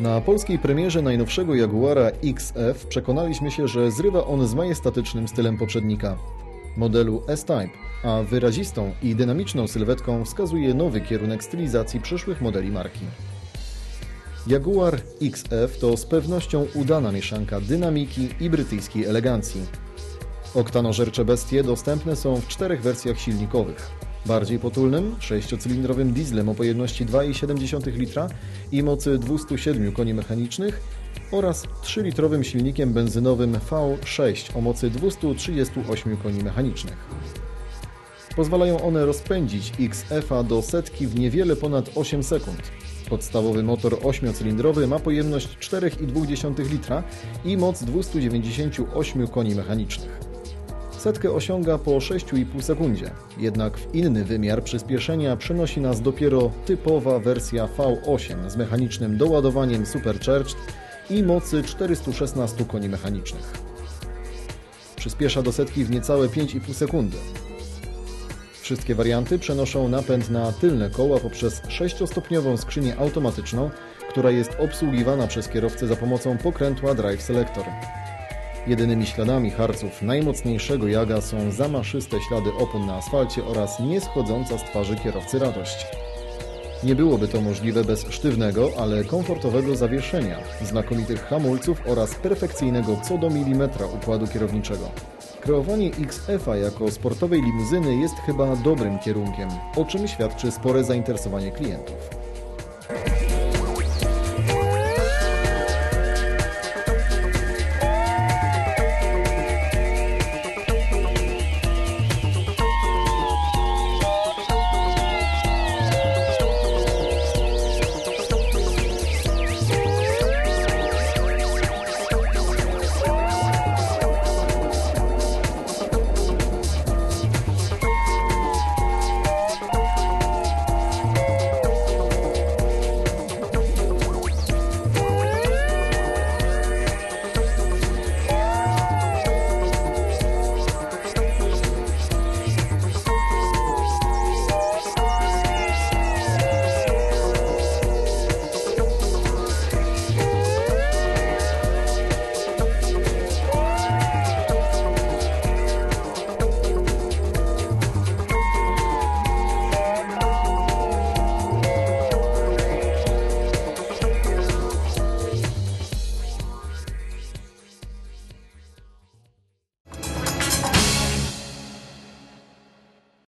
Na polskiej premierze najnowszego Jaguara XF przekonaliśmy się, że zrywa on z majestatycznym stylem poprzednika, modelu S-Type, a wyrazistą i dynamiczną sylwetką wskazuje nowy kierunek stylizacji przyszłych modeli marki. Jaguar XF to z pewnością udana mieszanka dynamiki i brytyjskiej elegancji. Oktanożercze bestie dostępne są w czterech wersjach silnikowych. Bardziej potulnym, sześciocylindrowym dieslem o pojemności 2,7 litra i mocy 207 koni mechanicznych oraz 3-litrowym silnikiem benzynowym V6 o mocy 238 koni mechanicznych. Pozwalają one rozpędzić XF-a do setki w niewiele ponad 8 sekund. Podstawowy motor 8-cylindrowy ma pojemność 4,2 litra i moc 298 koni mechanicznych. Setkę osiąga po 6,5 sekundzie, jednak w inny wymiar przyspieszenia przenosi nas dopiero typowa wersja V8 z mechanicznym doładowaniem Supercharged i mocy 416 koni mechanicznych. Przyspiesza do setki w niecałe 5,5 sekundy. Wszystkie warianty przenoszą napęd na tylne koła poprzez 6-stopniową skrzynię automatyczną, która jest obsługiwana przez kierowcę za pomocą pokrętła Drive Selector. Jedynymi śladami harców najmocniejszego jaga są zamaszyste ślady opon na asfalcie oraz nieschodząca z twarzy kierowcy radość. Nie byłoby to możliwe bez sztywnego, ale komfortowego zawieszenia, znakomitych hamulców oraz perfekcyjnego co do milimetra układu kierowniczego. Kreowanie XF-a jako sportowej limuzyny jest chyba dobrym kierunkiem, o czym świadczy spore zainteresowanie klientów.